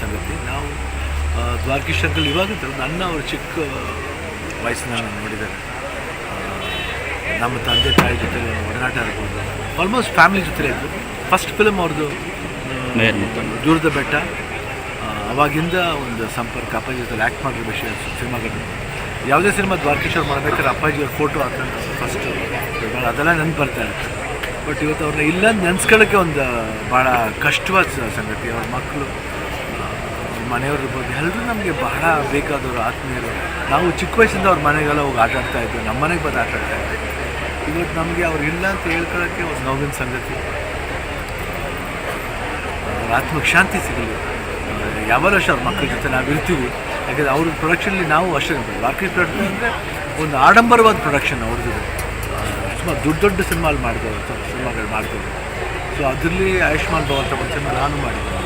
ಸಂಗತಿ ನಾವು ದ್ವಾರಕೀಶ್ ಅಂಕಲ್ ಇವಾಗ ನನ್ನ ಅವರು ಚಿಕ್ಕ ವಯಸ್ಸಿನ ನೋಡಿದ್ದಾರೆ. ನಮ್ಮ ತಂದೆ ತಾಯಿ ಜೊತೆ ಒಡನಾಟ ಇರ್ಬೋದು ಆಲ್ಮೋಸ್ಟ್ ಫ್ಯಾಮಿಲಿ ಜೊತೆ ಇದ್ದರು ಫಸ್ಟ್ ಫಿಲಮ್ ಅವ್ರದ್ದು. ದೂರದ ಬೆಟ್ಟ. ಅವಾಗಿಂದ ಒಂದು ಸಂಪರ್ಕ ಅಪ್ಪಾಜಿ ಜೊತೆ ಆ್ಯಕ್ಟ್ ಮಾಡಿರೋ ವಿಷಯ ಸಿನಿಮಾಗಳು ಯಾವುದೇ ಸಿನಿಮಾ ದ್ವಾರಕೀಶ್ವರ್ ಮಾಡಬೇಕಾದ್ರೆ ಅಪ್ಪಾಜಿ ಅವ್ರ ಫೋಟೋ ಹಾಕೊಂಡು ಫಸ್ಟು ಅದೆಲ್ಲ ನೆನಪು ಬರ್ತಾ ಇರುತ್ತೆ. ಬಟ್ ಇವತ್ತು ಅವ್ರನ್ನ ಇಲ್ಲ ನೆನ್ಸ್ಕೊಳ್ಳೋಕ್ಕೆ ಒಂದು ಭಾಳ ಕಷ್ಟವಾದ ಸಂಗತಿ. ಅವ್ರ ಮಕ್ಕಳು ಮನೆಯವ್ರು ಇರ್ಬೋದು ಎಲ್ಲರೂ ನಮಗೆ ಬಹಳ ಬೇಕಾದವರು ಆತ್ಮೀಯರು. ನಾವು ಚಿಕ್ಕ ವಯಸ್ಸಿಂದ ಅವ್ರ ಮನೆಗೆಲ್ಲ ಹೋಗಿ ಆಟ ಆಡ್ತಾ ಇದ್ವಿ, ನಮ್ಮ ಮನೆಗೆ ಬಂದು ಆಟ ಆಡ್ತಾ ಇದ್ವಿ. ಇವತ್ತು ನಮಗೆ ಅವ್ರು ಇಲ್ಲ ಅಂತ ಹೇಳ್ಕೊಳ್ಳೋಕ್ಕೆ ಒಂದು ನೋವಿನ ಸಂಗತಿ. ಅವ್ರ ಆತ್ಮಕ್ಕೆ ಶಾಂತಿ ಸಿಗಲಿ. ಯಾವಾಗ ಅವ್ರ ಮಕ್ಕಳ ಜೊತೆ ನಾವು ಇರ್ತೀವಿ, ಯಾಕಂದರೆ ಅವ್ರ ಪ್ರೊಡಕ್ಷನಲ್ಲಿ ನಾವು ಅಷ್ಟೇ ವಾಕಿ ಪ್ರೊಡಕ್ಷನ್ ಅಂದರೆ ಒಂದು ಆಡಂಬರವಾದ ಪ್ರೊಡಕ್ಷನ್ ಅವ್ರದ್ದು ಸುಮಾರು ದೊಡ್ಡ ದೊಡ್ಡ ಸಿನಿಮಾಲ್ ಮಾಡಿದವರು ಸಿನಿಮಾಗಳು ಮಾಡಿದವರು ಸೊ ಅದರಲ್ಲಿ ಆಯುಷ್ಮಾನ್ ಭವಂತ ಸಿನಿಮಾ ನಾನು ಮಾಡಿದ್ದೆ